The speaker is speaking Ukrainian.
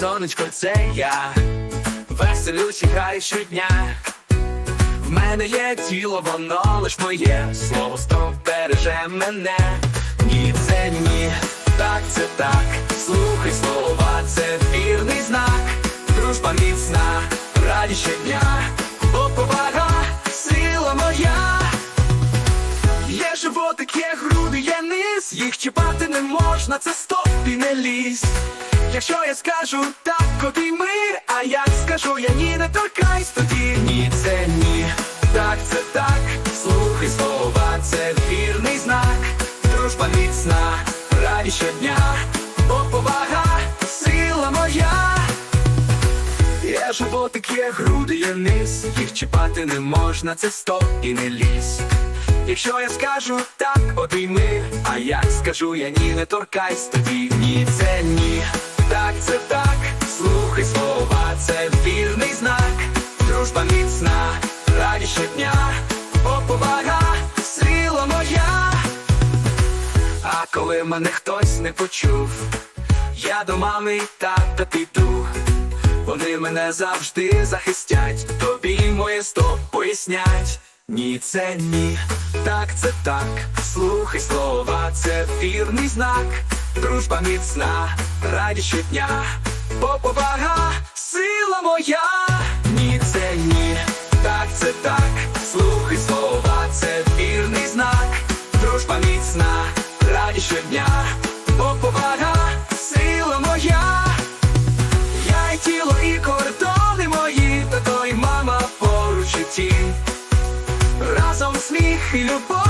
сонечко, це я веселюсь хай щодня. В мене є тіло, воно лиш моє, слово стоп береже мене. Ні, це ні, так, це так. Слухай слова, це вірний знак. Дружба міцна, раді щодня, їх чіпати не можна, це стоп і не лізь. Якщо я скажу так, обійми, а як скажу я ні, не торкайсь тоді. Ні, це ні, так, це так. Слухай слова, це вірний знак. Дружба міцна, радість щодня, бо повага, сила моя. Є животик, є груди, є низ, їх чіпати не можна, це стоп і не лізь. Якщо я скажу так, обійми, а як скажу я ні, не торкайсь тоді. Ні, це ні, так, це так. Слухай слова, це вірний знак. Дружба міцна, радість щодня, бо повага, сила моя. А коли мене хтось не почув, я до мами і тата піду. Вони мене завжди захистять, тобі моє стоп пояснять. Ні, це ні, так, це так. Слухай слова, це вірний знак. Дружба міцна, радість щодня, бо повага, сила моя. feel apart.